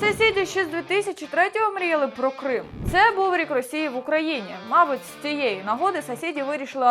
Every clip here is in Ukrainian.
Сусіди ще з 2003-го мріяли про Крим. Це був рік Росії в Україні. Мабуть, з цієї нагоди сусіді вирішили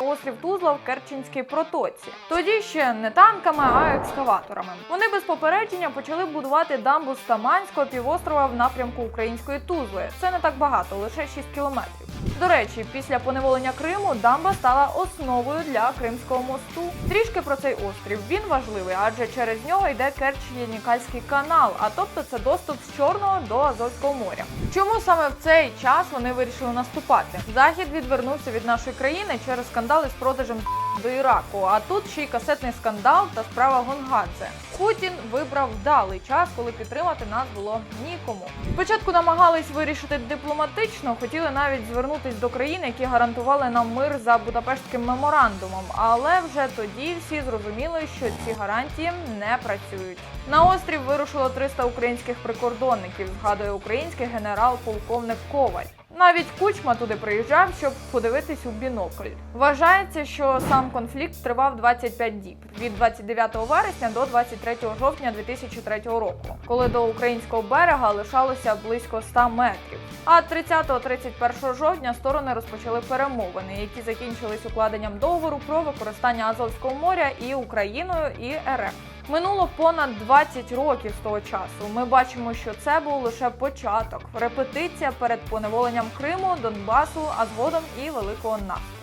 острів Тузла в Керченській протоці. Тоді ще не танками, а екскаваторами. Вони без попередження почали будувати дамбу з Таманського півострова в напрямку української Тузли. Це не так багато, лише 6 кілометрів. До речі, після поневолення Криму дамба стала основою для Кримського мосту. Трішки про цей острів. Він важливий, адже через нього йде Керч-Єнікальський канал, а тобто це доступ з Чорного до Азовського моря. Чому саме в цей час вони вирішили наступати? Захід відвернувся від нашої країни через скандали з продажем до Іраку. А тут ще й касетний скандал та справа Гонгадзе. Путін вибрав вдалий час, коли підтримати нас було нікому. Спочатку намагались вирішити дипломатично, хотіли навіть звернутись до країн, які гарантували нам мир за Будапештським меморандумом. Але вже тоді всі зрозуміли, що ці гарантії не працюють. На острів вирушило 300 українських прикордонників. Згадує український генерал-полковник Коваль. Навіть кучма туди приїжджав, щоб подивитись у бінокль. Вважається, що сам конфлікт тривав 25 діб від 29 вересня до 23 жовтня 2003 року, коли до українського берега лишалося близько 100 метрів. А 30-31 жовтня сторони розпочали перемовини, які закінчились укладенням договору про використання Азовського моря і Україною і РФ. Минуло понад 20 років з того часу. Ми бачимо, що це був лише початок, репетиція перед поневоленням Криму, Донбасу, а згодом і великого наступу.